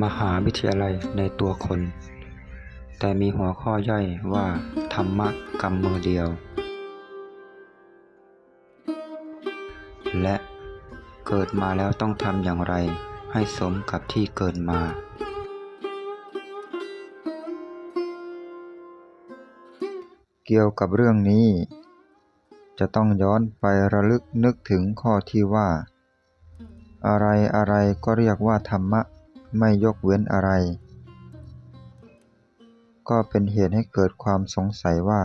มหาวิทยาลัยในตัวคน แต่มีหัวข้อย่อยว่า ธรรมะกำมือเดียว และเกิดมาแล้วต้องทำอย่างไร ให้สมกับที่เกิดมา เกี่ยวกับเรื่องนี้ จะต้องย้อนไประลึกนึกถึงข้อที่ว่า อะไรอะไรก็เรียกว่าธรรมะ ไม่ยกเว้นอะไร ก็เป็นเหตุให้เกิดความสงสัยว่า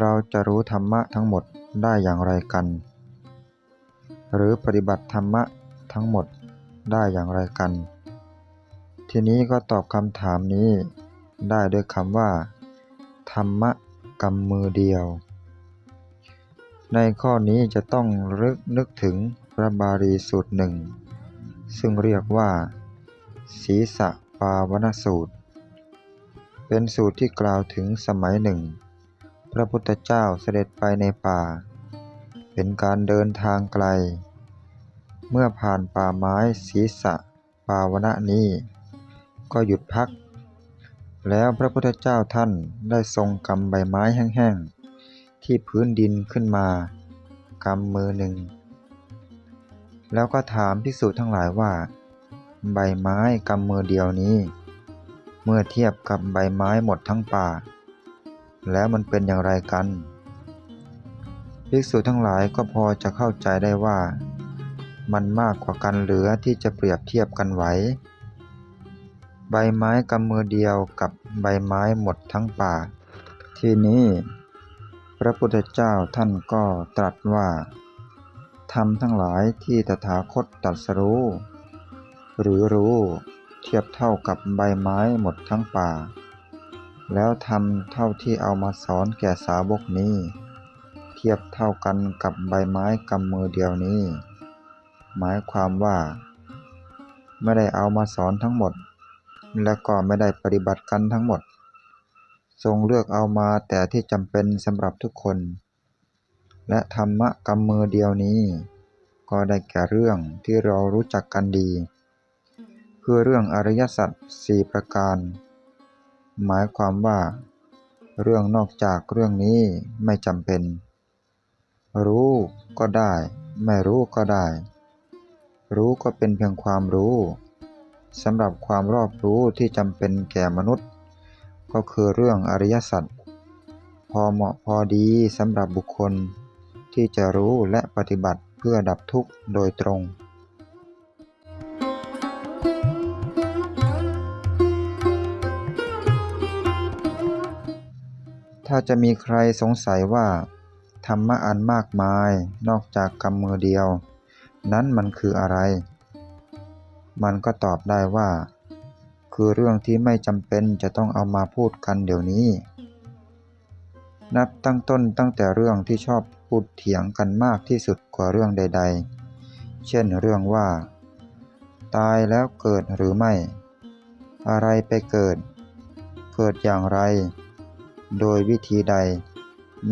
เราจะรู้ธรรมะทั้งหมดได้อย่างไรกัน หรือปฏิบัติธรรมะทั้งหมดได้อย่างไรกัน ทีนี้ก็ตอบคำถามนี้ได้ด้วยคำว่า ธรรมะกำมือเดียว ในข้อนี้จะต้องรึกนึกถึงพระบาลีสูตรหนึ่ง ซึ่งเรียกว่า ศีสะปาวณสูตร เป็นสูตรที่กล่าวถึงสมัยหนึ่ง พระพุทธเจ้าเสด็จไปในป่า เป็นการเดินทางไกล เมื่อผ่านป่าไม้ศีสะปาวณนี้ ก็หยุดพัก แล้วพระพุทธเจ้าท่านได้ทรงกำใบไม้แห้งๆ ที่พื้นดินขึ้นมากำมือหนึ่ง แล้วก็ถามภิกษุทั้งหลายว่า ใบไม้กำมือเดียวนี้ เมื่อเทียบกับใบไม้หมดทั้งป่า แล้วมันเป็นอย่างไรกัน ภิกษุทั้งหลายก็พอจะเข้าใจได้ว่า มันมากกว่ากันเหลือที่จะเปรียบเทียบกันไหวใบไม้กำมือเดียวกับใบไม้หมดทั้งป่า ทีนี้พระพุทธเจ้าท่านก็ตรัสว่า ธรรมทั้งหลายที่ตถาคตตรัสรู้ หรือรู้เทียบเท่ากับใบไม้หมดทั้งป่า แล้วทำเท่าที่เอามาสอนแก่สาวกนี้ เทียบเท่ากันกับใบไม้กำมือเดียวนี้ หมายความว่า ไม่ได้เอามาสอนทั้งหมด และก็ไม่ได้ปฏิบัติกันทั้งหมด ทรงเลือกเอามาแต่ที่จำเป็นสำหรับทุกคน และธรรมะกำมือเดียวนี้ ก็ได้แก่เรื่องที่เรารู้จักกันดี คือเรื่องอริยสัจสี่ประการ หมายความว่า เรื่องนอกจากเรื่องนี้ไม่จำเป็น รู้ก็ได้ ไม่รู้ก็ได้ รู้ก็เป็นเพียงความรู้สำหรับความรอบรู้ที่จำเป็นแก่มนุษย์ ก็คือเรื่องอริยสัจพอเหมาะพอดีสำหรับบุคคล ที่จะรู้และปฏิบัติเพื่อดับทุกข์โดยตรงถ้าจะมีใครสงสัยว่า ธรรมะอันมากมายนอกจากกำมือเดียว นั้นมันคืออะไร มันก็ตอบได้ว่า คือเรื่องที่ไม่จำเป็นจะต้องเอามาพูดกันเดี๋ยวนี้ นับตั้งต้นตั้งแต่เรื่องที่ชอบ พูดเถียงกันมากที่สุดกว่าเรื่องใด ๆ เช่นเรื่องว่า ตายแล้วเกิดหรือไม่ อะไรไปเกิด เกิดอย่างไร โดยวิธีใด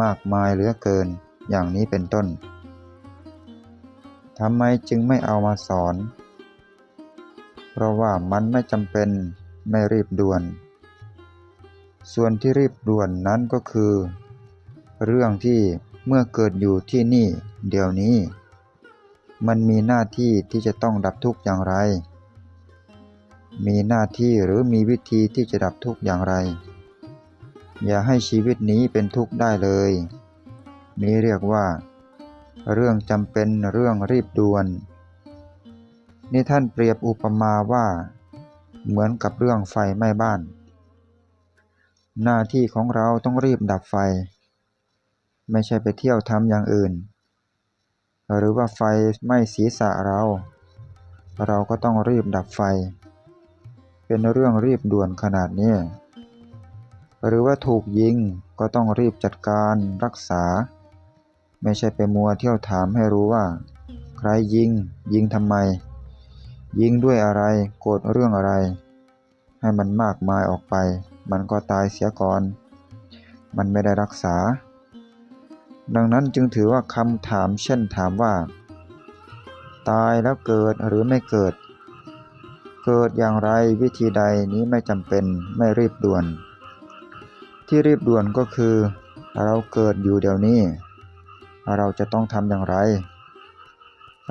มากมายเหลือเกิน อย่างนี้เป็นต้นทำไมจึงไม่เอามาสอน เพราะว่ามันไม่จำเป็นไม่รีบด่วน ส่วนที่รีบด่วนนั้นก็คือ เรื่องที่ เมื่อเกิดอยู่ที่นี่ เดี๋ยวนี้ มันมีหน้าที่ที่จะต้องดับทุกข์อย่างไร มีหน้าที่หรือมีวิธีที่จะดับทุกข์อย่างไร อย่าให้ชีวิตนี้เป็นทุกข์ได้เลย นี้เรียกว่า เรื่องจำเป็นเรื่องรีบด่วน นี่ท่านเปรียบอุปมาว่า เหมือนกับเรื่องไฟไหม้บ้าน หน้าที่ของเราต้องรีบดับไฟ ไม่ใช่ไปเที่ยวทำอย่างอื่น หรือว่าไฟไหม้ศีรษะเรา เราก็ต้องรีบดับไฟ เป็นเรื่องรีบด่วนขนาดนี้ หรือว่าถูกยิงก็ต้องรีบจัดการรักษา ไม่ใช่ไปมัวเที่ยวถามให้รู้ว่า ใครยิง ยิงทำไม ยิงด้วยอะไรโกรธเรื่องอะไร ให้มันมากมายออกไป มันก็ตายเสียก่อน มันไม่ได้รักษา ดังนั้นจึงถือว่าคำถามเช่นถามว่า ตายแล้วเกิดหรือไม่เกิด เกิดอย่างไรวิธีใดนี้ไม่จำเป็นไม่รีบด่วน ที่รีบด่วนก็คือ เราเกิดอยู่เดี๋ยวนี้ เราจะต้องทำอย่างไร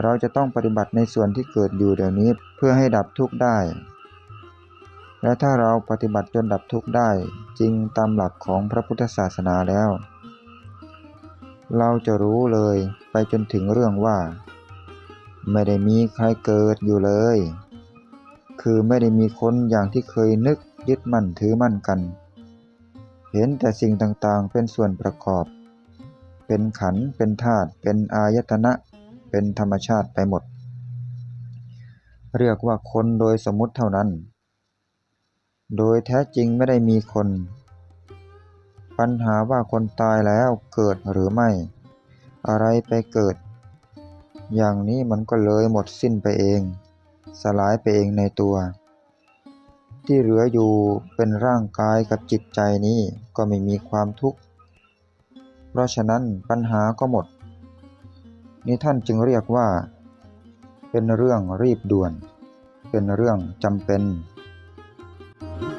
เราจะต้องปฏิบัติในส่วนที่เกิดอยู่เดี๋ยวนี้เพื่อให้ดับทุกข์ได้ และถ้าเราปฏิบัติจนดับทุกข์ได้จริงตามหลักของพระพุทธศาสนาแล้ว เราจะรู้เลยไปจนถึงเรื่องว่า ไม่ได้มีใครเกิดอยู่เลย คือไม่ได้มีคนอย่างที่เคยนึกยึดมั่นถือมั่นกัน เห็นแต่สิ่งต่างๆเป็นส่วนประกอบ เป็นขันเป็นธาตุเป็นอายตนะ เป็นธรรมชาติไปหมด เรียกว่าคนโดยสมมุติเท่านั้น โดยแท้จริงไม่ได้มีคน ปัญหาว่าคนตายแล้วเกิดหรือไม่ อะไรไปเกิด อย่างนี้มันก็เลยหมดสิ้นไปเอง สลายไปเองในตัว ที่เหลืออยู่เป็นร่างกายกับจิตใจนี้ก็ไม่มีความทุกข์ เพราะฉะนั้นปัญหาก็หมด นี่ท่านจึงเรียกว่า เป็นเรื่องรีบด่วน เป็นเรื่องจำเป็น Thank